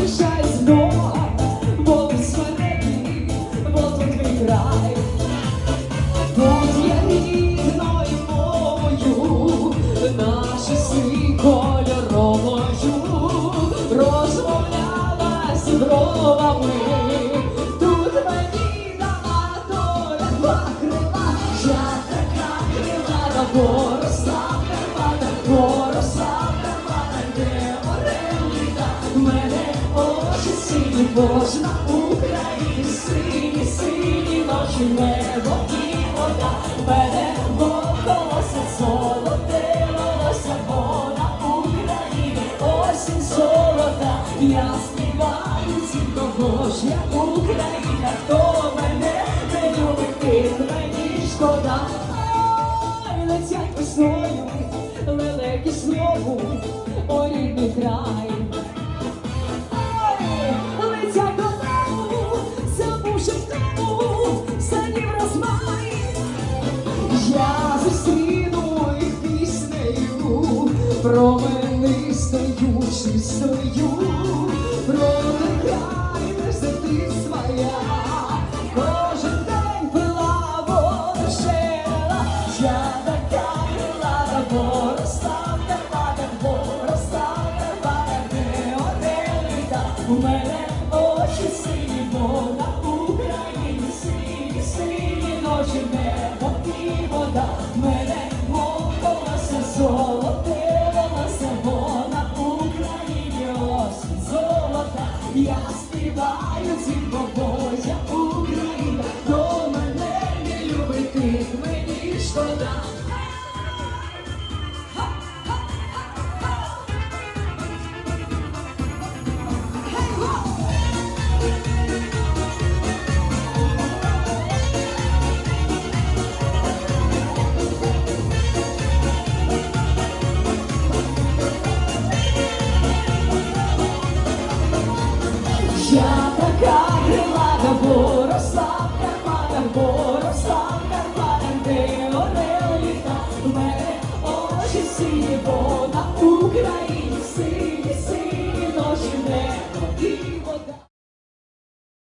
поспішай знов, бо ти смертний, бо край, тут є рідною мовою, наші сни кольоровою, розмовлялась бровами. Сині, кожна Україні, сині, сині ночі, небо і вода, мене волосся золоте, волосся, вона України, осінь золота, я співаю всім, кого ж я Україна, хто мене не любить, мені шкода. Піснею, променистою чистою, протикай ти своя, кожен день пила ворожела, я така крилата, пороста в карпатах, пороста в карпатах, у мене очі сині, вона Україні, сині, сині ночі, небо і вода, мене мені шкода. Я